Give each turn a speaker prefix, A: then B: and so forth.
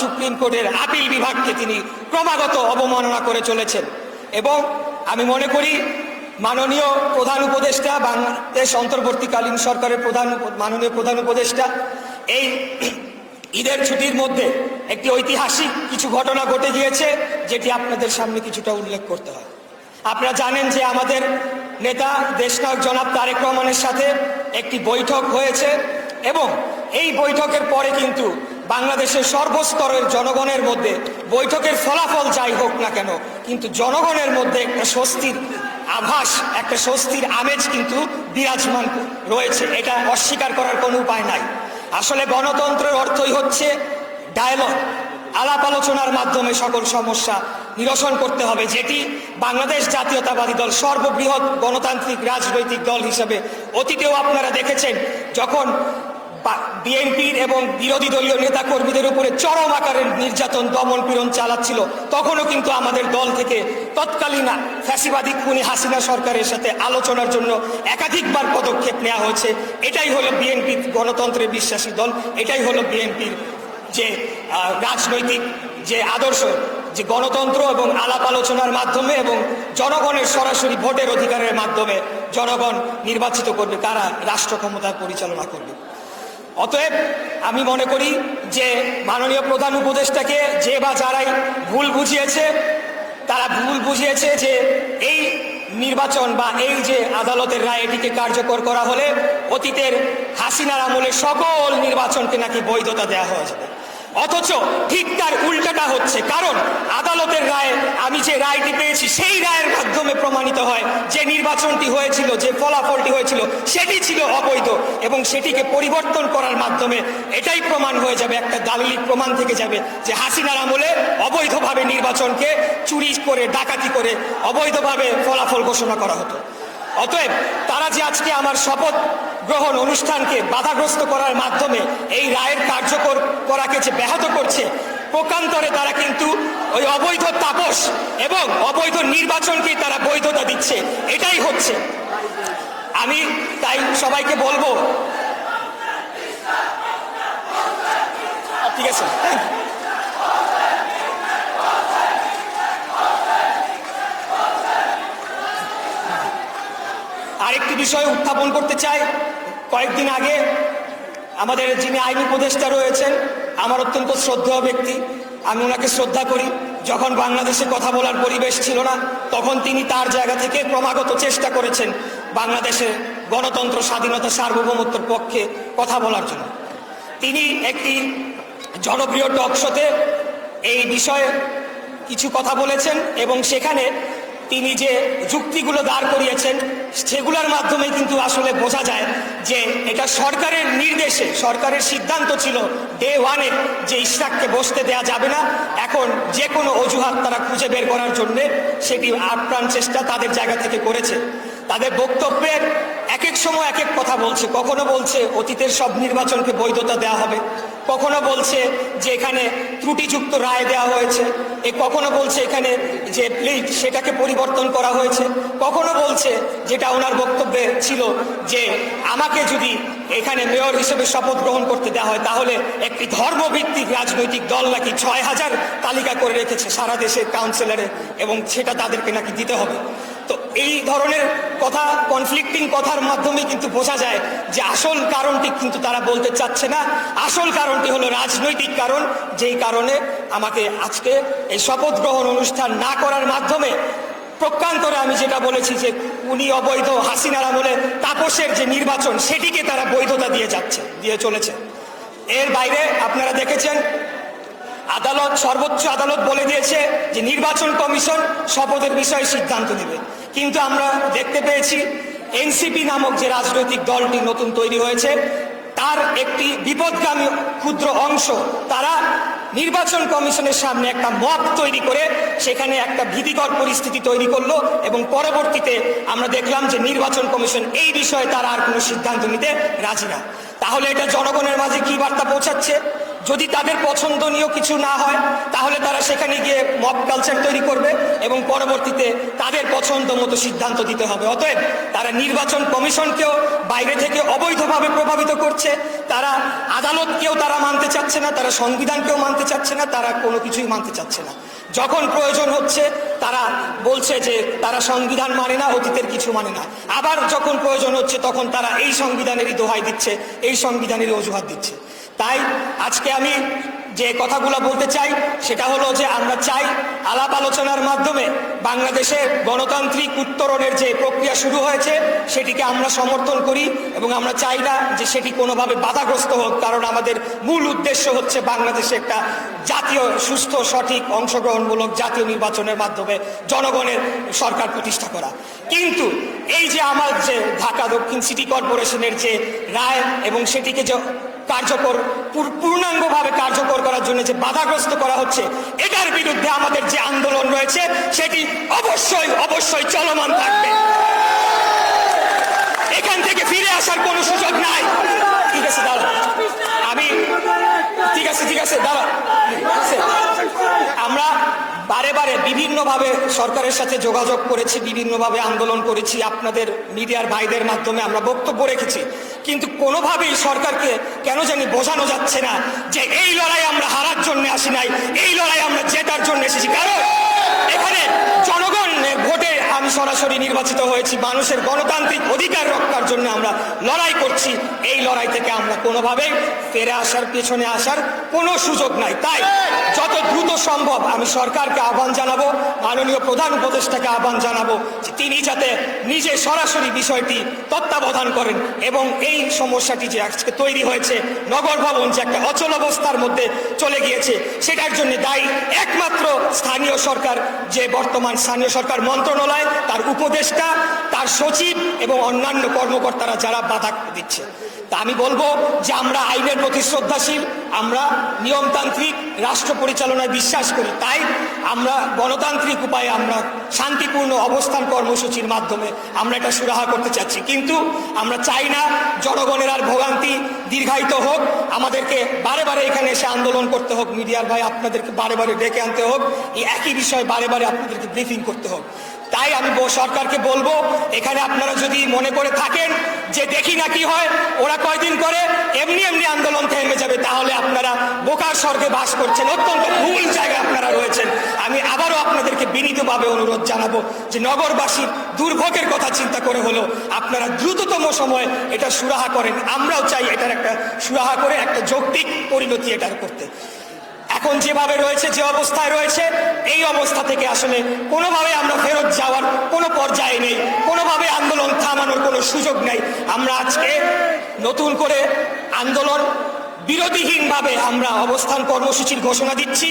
A: Supreme কোর্টের appeal বিভাগকে তিনি ক্রমাগত অবমাননা করে চলেছেন। এবং আমি মনে করি, মাননীয় প্রধান উপদেষ্টা, বাংলাদেশ অন্তর্বর্তীকালীন সরকারের প্রধান মাননীয় প্রধান উপদেষ্টা, এই ঈদের ছুটির মধ্যে একটি ঐতিহাসিক কিছু ঘটনা ঘটে গিয়েছে, যেটি আপনাদের সামনে কিছুটা উল্লেখ করতে হয়। আপনারা জানেন যে আমাদের নেতা, দেশনায়ক জনাব তারেক রহমানের সাথে একটি বৈঠক হয়েছে এবং এই বৈঠকের পরে কিন্তু বাংলাদেশের সর্বস্তরের জনগণের মধ্যে বৈঠকের ফলাফল যাই হোক না কেন, কিন্তু জনগণের মধ্যে একটা স্বস্তির আভাস, একটা স্বস্তির আমেজ কিন্তু বিরাজমান রয়েছে। এটা অস্বীকার করার কোনো উপায় নাই। আসলে গণতন্ত্রের অর্থই হচ্ছে ডায়ালগ আলাপ আলোচনার মাধ্যমে সকল সমস্যা নিরসন করতে হবে, যেটি বাংলাদেশ জাতীয়তাবাদী দল, সর্ববৃহৎ গণতান্ত্রিক রাজনৈতিক দল হিসেবে অতীতেও আপনারা দেখেছেন, যখন বিএনপির এবং বিরোধী দলীয় নেতা কর্মীদের উপরে চরম আকারের নির্যাতন, দমন পীড়ন চালাচ্ছিল, তখনও কিন্তু আমাদের দল থেকে তৎকালীন ফ্যাসিবাদী খুনি হাসিনা সরকারের সাথে আলোচনার জন্য একাধিকবার পদক্ষেপ নেওয়া হয়েছে। এটাই হলো বিএনপি গণতন্ত্রে বিশ্বাসী দল, এটাই হলো বিএনপির যে রাজনৈতিক যে আদর্শ যে গণতন্ত্র এবং আলাপ আলোচনার মাধ্যমে এবং জনগণের সরাসরি ভোটের অধিকারের মাধ্যমে জনগণ নির্বাচিত করবে তারা রাষ্ট্র ক্ষমতা পরিচালনা করবে। অতএব আমি মনে করি যে মাননীয় প্রধান উপদেষ্টাকে যে বা যারাই ভুল বুঝিয়েছে, তারা ভুল বুঝিয়েছে যে এই নির্বাচন বা এই যে আদালতের রায় এটিকে কার্যকর করা হলে অতীতের হাসিনার আমলে সকল নির্বাচনকে নাকি বৈধতা দেওয়া হয়ে যাবে। অথচ ঠিক তার উল্টাটা হচ্ছে। কারণ আদালতের রায়ে আমি যে রায়টি পেয়েছি, সেই রায়ের মাধ্যমে প্রমাণিত হয় যে নির্বাচনটি হয়েছিল, যে ফলাফলটি হয়েছিল, সেটি ছিল অবৈধ এবং সেটিকে পরিবর্তন করার মাধ্যমে এটাই প্রমাণ হয়ে যাবে, একটা দালিলিক প্রমাণ থেকে যাবে যে হাসিনার আমলে অবৈধভাবে নির্বাচনকে চুরি করে, ডাকাতি করে অবৈধভাবে ফলাফল ঘোষণা করা হতো। অতএব তারা যে আজকে আমার শপথ গ্রহণ অনুষ্ঠানকে বাধাগ্রস্ত করার মাধ্যমে এই রায়ের করাকে যে ব্যাহত করছে, প্রকান্তরে তারা কিন্তু ওই অবৈধ তাপস এবং অবৈধ নির্বাচনকেই তারা বৈধতা দিচ্ছে। এটাই হচ্ছে। আমি তাই সবাইকে বলব, ঠিক আছে? আরেকটি বিষয় উত্থাপন করতে চাই। কয়েকদিন আগে আমাদের যিনি আইন উপদেষ্টা রয়েছেন আমার অত্যন্ত শ্রদ্ধেয় ব্যক্তি। আমি ওনাকে শ্রদ্ধা করি। যখন বাংলাদেশে কথা বলার পরিবেশ ছিল না, তখন তিনি তার জায়গা থেকে ক্রমাগত চেষ্টা করেছেন বাংলাদেশে গণতন্ত্র, স্বাধীনতা, সার্বভৌমত্বের পক্ষে কথা বলার জন্য। তিনি একটি জনপ্রিয় টক শোতে এই বিষয়ে কিছু কথা বলেছেন এবং সেখানে তিনি যে যুক্তিগুলো দাঁড় করিয়েছেন, সেগুলোর মাধ্যমে কিন্তু আসলে বোঝা যায় যে এটা সরকারের নির্দেশে, সরকারের সিদ্ধান্ত ছিল ডে ওয়ানে যে ইশরাককে বসতে দেয়া যাবে না। এখন যে কোনো অজুহাত তারা খুঁজে বের করার জন্যে সেটি আপ্রাণ চেষ্টা তাদের জায়গা থেকে করেছে। তাদের বক্তব্যের এক এক সময় এক এক কথা বলছে। কখনো বলছে, অতীতের সব নির্বাচনকে বৈধতা দেওয়া হবে। কখনো বলছে যে এখানে ত্রুটিযুক্ত রায় দেওয়া হয়েছে, এ কখনো বলছে এখানে যে প্লিট সেটাকে পরিবর্তন করা হয়েছে, কখনো বলছে যেটা ওনার বক্তব্যে ছিল যে আমাকে যদি এখানে মেয়র হিসেবে শপথ গ্রহণ করতে দেওয়া হয়, তাহলে একটি ধর্মভিত্তিক রাজনৈতিক দল নাকি ছয় হাজার তালিকা করে রেখেছে সারা দেশের কাউন্সিলরে এবং সেটা তাদেরকে নাকি দিতে হবে। এই ধরনের কথা কনফ্লিক্টিং কথার মাধ্যমে কিন্তু বোঝা যায় যে আসল কারণটি কিন্তু তারা বলতে চাচ্ছে না। আসল কারণটি হলো রাজনৈতিক কারণ, যেই কারণে আমাকে আজকে এই শপথ গ্রহণ অনুষ্ঠান না করার মাধ্যমে প্রকান্তরে আমি যেটা বলেছি যে উনি অবৈধ হাসিনার আমলে তাপসের যে নির্বাচন, সেটিকে তারা বৈধতা দিয়ে যাচ্ছে, দিয়ে চলেছে। এর বাইরে আপনারা দেখেছেন, আদালত, সর্বোচ্চ আদালত বলে দিয়েছে যে নির্বাচন কমিশন শপথের বিষয়ে সিদ্ধান্ত নেবে। কিন্তু আমরা দেখতে পেয়েছি এনসিপি নামক যে রাজনৈতিক দলটি নতুন তৈরি হয়েছে, তার একটি বিপদগামী ক্ষুদ্র অংশ। তারা নির্বাচন কমিশনের সামনে একটা মত তৈরি করে সেখানে একটা ভীতিকর পরিস্থিতি তৈরি করল এবং পরবর্তীতে আমরা দেখলাম যে নির্বাচন কমিশন এই বিষয়ে তারা আর কোনো সিদ্ধান্ত নিতে রাজি না। তাহলে এটা জনগণের মাঝে কি বার্তা পৌঁছাচ্ছে? যদি তাদের পছন্দনীয় কিছু না হয়, তাহলে তারা সেখানে গিয়ে মব কালচার তৈরি করবে এবং পরবর্তীতে তাদের পছন্দ মতো সিদ্ধান্ত দিতে হবে। অতএব তারা নির্বাচন কমিশনকেও বাইরে থেকে অবৈধভাবে প্রভাবিত করছে। তারা আদালতকেও তারা মানতে চাচ্ছে না, তারা সংবিধানকেও মানতে চাচ্ছে না, তারা কোনো কিছুই মানতে চাচ্ছে না। যখন প্রয়োজন হচ্ছে, তারা বলছে যে তারা সংবিধান মানে না, অতীতের কিছু মানে না। আবার যখন প্রয়োজন হচ্ছে, তখন তারা এই সংবিধানেরই দোহাই দিচ্ছে, এই সংবিধানেরই অজুহাত দিচ্ছে। তাই আজকে আমি যে কথাগুলো বলতে চাই, সেটা হলো যে আমরা চাই আলাপ আলোচনার মাধ্যমে বাংলাদেশে গণতান্ত্রিক উত্তরণের যে প্রক্রিয়া শুরু হয়েছে, সেটিকে আমরা সমর্থন করি এবং আমরা চাই না যে সেটি কোনোভাবে বাধাগ্রস্ত হোক, কারণ আমাদের মূল উদ্দেশ্য হচ্ছে বাংলাদেশে একটা জাতীয়, সুস্থ, সঠিক, অংশগ্রহণমূলক জাতীয় নির্বাচনের মাধ্যমে জনগণের সরকার প্রতিষ্ঠা করা। কিন্তু এই যে আমার যে ঢাকা দক্ষিণ সিটি কর্পোরেশনের যে রায় এবং সেটিকে যে কার্যকর, পূর- পূর্ণাঙ্গভাবে কার্যকর করার জন্য যে বাধাগ্রস্ত করা হচ্ছে, এটার বিরুদ্ধে আমাদের যে আন্দোলন রয়েছে, সেটি অবশ্যই অবশ্যই চলমান থাকবে। এখান থেকে ফিরে আসার কোনো সুযোগ নাই। ঠিক আছে দাঁড়া আমি ঠিক আছে ঠিক আছে আছে। আমরা বারে বারে বিভিন্নভাবে সরকারের সাথে যোগাযোগ করেছি, বিভিন্নভাবে আন্দোলন করেছি। আপনাদের, মিডিয়ার ভাইদের মাধ্যমে আমরা বক্তব্য রেখেছি। কিন্তু কোনোভাবেই সরকারকে কেন জানি বোঝানো যাচ্ছে না যে এই লড়াই আমরা হারার জন্য আসি নাই, এই লড়াই আমরা জেতার জন্য এসেছি। কারণ এখানে জনগণ ভোটে আমি সরাসরি নির্বাচিত হয়েছি, মানুষের গণতান্ত্রিক অধিকার রক্ষার জন্য আমরা লড়াই করছি। এই লড়াই থেকে আমরা কোনোভাবেই ফিরে আসার, পেছনে আসার কোনো সুযোগ নাই। তাই সম্ভব। আমি সরকারকে আহ্বান জানাব, মাননীয় প্রধান উপদেষ্টাকে আহ্বান জানাব যে তিনি যাতে নিজে সরাসরি বিষয়টি তত্ত্বাবধান করেন এবং এই সমস্যাটি যে আজকে তৈরি হয়েছে, নগর ভবন যে একটা অচল অবস্থার মধ্যে চলে গিয়েছে, সেটার জন্য দায়ী একমাত্র স্থানীয় সরকার, যে বর্তমান স্থানীয় সরকার মন্ত্রণালয়, তার উপদেষ্টা, তার সচিব এবং অন্যান্য কর্মকর্তারা যারা বাধা দিচ্ছে। তা আমি বলব যে আমরা আইনের প্রতি শ্রদ্ধাশীল, আমরা নিয়মতান্ত্রিক রাষ্ট্র পরিচালনায় বিশ্বাস করি, তাই আমরা গণতান্ত্রিক উপায়ে আমরা শান্তিপূর্ণ অবস্থান কর্মসূচির মাধ্যমে আমরা এটা সুরাহা করতে চাচ্ছি। কিন্তু আমরা চাই না জনগণের আর ভোগান্তি দীর্ঘায়িত হোক, আমাদেরকে বারে বারে এখানে এসে আন্দোলন করতে হোক, মিডিয়ার ভাই আপনাদেরকে বারে বারে ডেকে আনতে হোক, এই একই বিষয় বারে বারে আপনাদেরকে ব্রিফিং করতে হোক। তাই আমি সরকারকে বলব, এখানে আপনারা যদি মনে করে থাকেন যে দেখি না কি হয়, ওরা কয়দিন করে এমনি এমনি আন্দোলন থেমে যাবে, তাহলে আপনারা বোকার স্বর্গে বাস করছেন। অত্যন্ত ভুল জায়গায় আপনারা রয়েছেন। আমি আবারও আপনাদেরকে বিনীতভাবে অনুরোধ জানাব যে নগরবাসীর দুর্ভোগের কথা চিন্তা করে হলো আপনারা দ্রুততম সময়ে এটা সুরাহা করেন। আমরাও চাই এটার একটা সুরাহা করে একটা যৌক্তিক পরিণতি এটার করতে। এখন যেভাবে রয়েছে, যে অবস্থায় রয়েছে অবস্থা থেকে আসলে কোনোভাবে আমরা ফেরত যাওয়ার কোনো পর্যায়ে নেই, কোনোভাবে আন্দোলন থামানোর কোনো সুযোগ নেই। আমরা আজকে নতুন করে আন্দোলন বিরোধীহীনভাবে আমরা অবস্থান কর্মসূচির ঘোষণা দিচ্ছি।